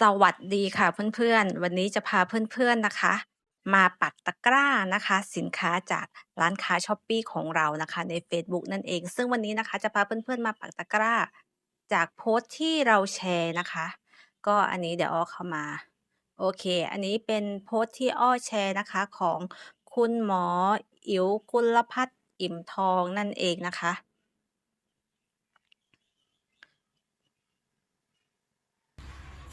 สวัสดีค่ะเพื่อนๆ วันนี้จะพาเพื่อนๆนะคะ มาปักตะกร้านะคะ สินค้าจากร้านค้าช้อปปี้ของเรานะคะ ในเฟซบุ๊กนั่นเอง ซึ่งวันนี้นะคะจะพาเพื่อนๆมาปักตะกร้า จากโพสต์ที่เราแชร์นะคะ ก็อันนี้เดี๋ยวอ้อเข้ามาโอเค อันนี้เป็นโพสต์ที่อ้อแชร์นะคะของคุณหมออิ๋วกุลพัฒน์อิ่มทองนั่นเองนะคะ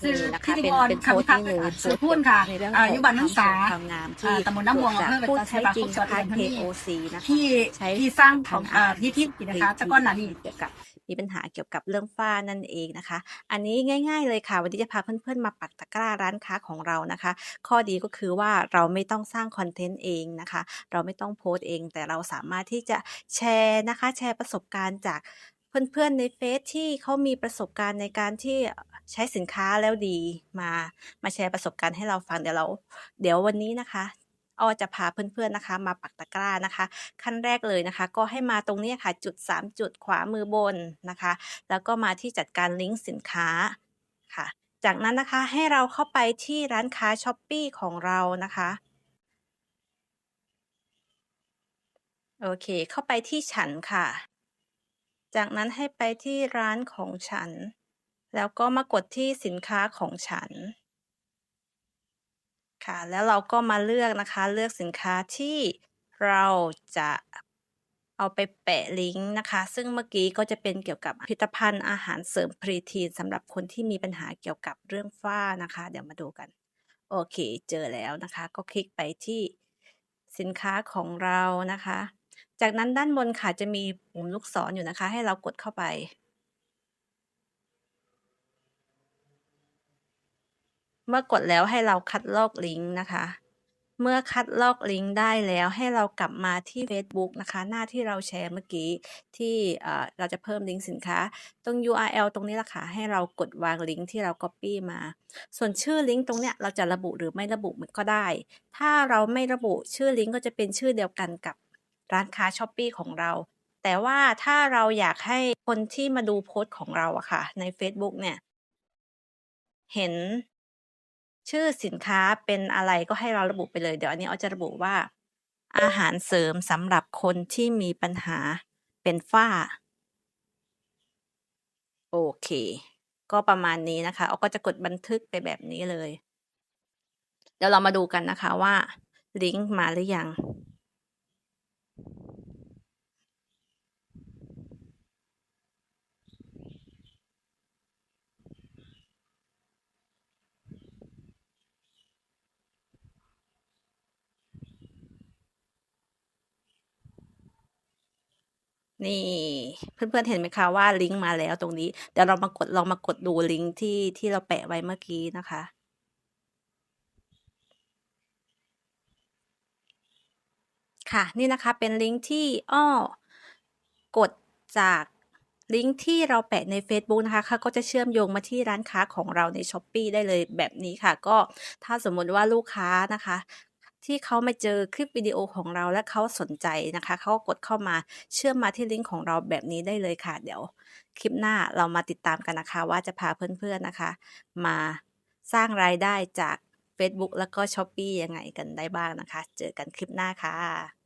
สื่อนี่นะพิคะธีเป็นกรเป็นโพคำสต์พิพากที่หนึ่งษาสื่อพูดค่ะในเรื่องอ่าของยุบันนักศึกษาความงามอ่าที่ตำบลน้ำม่วงเกิดอำเภอจากผู้ใช้จริงจังหวัดทางอุดรธานี KOC นะคะที่ใช้ที่สร้างของทำอ่าอาหารที่ที่นะคะแต่ก่อนหน้านี้เกี่ยวกับมีปัญหาเกี่ยวกับเรื่องฝ้านั่นเองนะคะ อันนี้ง่าย ๆ เลยค่ะ วันนี้จะพาเพื่อนๆมาปักตะกร้าร้านค้าของเรานะคะ ข้อดีก็คือว่าเราไม่ต้องสร้างคอนเทนต์เองนะคะ เราไม่ต้องโพสต์เอง แต่เราสามารถที่จะแชร์นะคะ แชร์ประสบการณ์จาก เพื่อนๆในเฟซที่เขามีประสบการณ์ในการที่ใช้สินค้าแล้วดีมามาแชร์ประสบการณ์ให้เราฟังเดี๋ยวเรา เดี๋ยววันนี้นะคะอ้อจะพาเพื่อนๆนะคะ มาปักตะกร้านะคะ ขั้นแรกเลยนะคะ ก็ให้มาตรงนี้ค่ะจุด 3 จุดขวามือบนนะคะ แล้วก็มาที่จัดการลิงก์สินค้าค่ะ จากนั้นนะคะให้เราเข้าไปที่ร้านค้าช้อปปีของเรานะคะโอเค เข้าไปที่ฉันค่ะ จากนั้นให้ไปที่ร้านของฉัน แล้วก็มากดที่สินค้าของฉัน ค่ะ แล้วเราก็มาเลือกนะคะ เลือกสินค้าที่เราจะเอาไปแปะลิงก์นะคะ ซึ่งเมื่อกี้ก็จะเป็นเกี่ยวกับผลิตภัณฑ์อาหารเสริมพรีทีนสำหรับคนที่มีปัญหาเกี่ยวกับเรื่องฝ้านะคะ เดี๋ยวมาดูกัน โอเค เจอแล้วนะคะ ก็คลิกไปที่สินค้าของเรานะคะ จากนั้นด้านบนค่ะจะมีปุ่มลูกศรอยู่นะคะ ให้เรากดเข้าไป เมื่อกดแล้วให้เราคัดลอกลิงก์นะคะ เมื่อคัดลอกลิงก์ได้แล้วให้เรากลับมาที่ Facebook นะคะ หน้าที่เราแชร์เมื่อกี้ที่เราจะเพิ่มลิงก์สินค้า ตรง URL ตรงนี้ละค่ะ ให้เรากดวางลิงก์ที่เรา Copy มา ส่วนชื่อลิงก์ตรงเนี้ยเราจะระบุหรือไม่ระบุมันก็ได้ ถ้าเราไม่ระบุชื่อลิงก์ก็จะเป็นชื่อเดียวกันกับ ร้านค้าช้อปปีของเรา แต่ว่าถ้าเราอยากให้คนที่มาดูโพสต์ของเราอะค่ะ ใน Facebook เนี่ย เห็นชื่อสินค้าเป็นอะไรก็ให้เราระบุไปเลย เดี๋ยวอันนี้อ้อจะระบุว่า อาหารเสริมสำหรับคนที่มีปัญหาเป็นฝ้า โอเค ก็ประมาณนี้นะคะอ้อก็จะกดบันทึกไปแบบนี้เลย เดี๋ยวเรามาดูกันนะคะว่า ลิงก์มาหรือยัง นี่เพื่อนๆเห็นไหมคะว่าลิงก์มาแล้วตรงนี้ เดี๋ยวเรามากดลองมากดดูลิงก์ที่ที่เราแปะไว้เมื่อกี้นะคะค่ะนี่นะคะเป็นลิงก์ที่อ้อกดจากลิงก์ที่เราแปะในเฟซบุ๊กนะคะเขาก็จะเชื่อมโยงมาที่ร้านค้าของเราใน Shopee ได้เลยแบบนี้ค่ะ ก็ถ้าสมมติว่าลูกค้านะคะ ที่เขามาเจอคลิปวิดีโอของเราและเขาสนใจนะคะ เขาก็กดเข้ามาเชื่อมมาที่ลิงก์ของเราแบบนี้ได้เลยค่ะ เดี๋ยวคลิปหน้าเรามาติดตามกันนะคะ ว่าจะพาเพื่อนๆนะคะ มาสร้างรายได้จากเฟซบุ๊กแล้วก็ s h อ p e e ยังไงกันได้บ้างนะคะ เจอกันคลิปหน้าค่ะ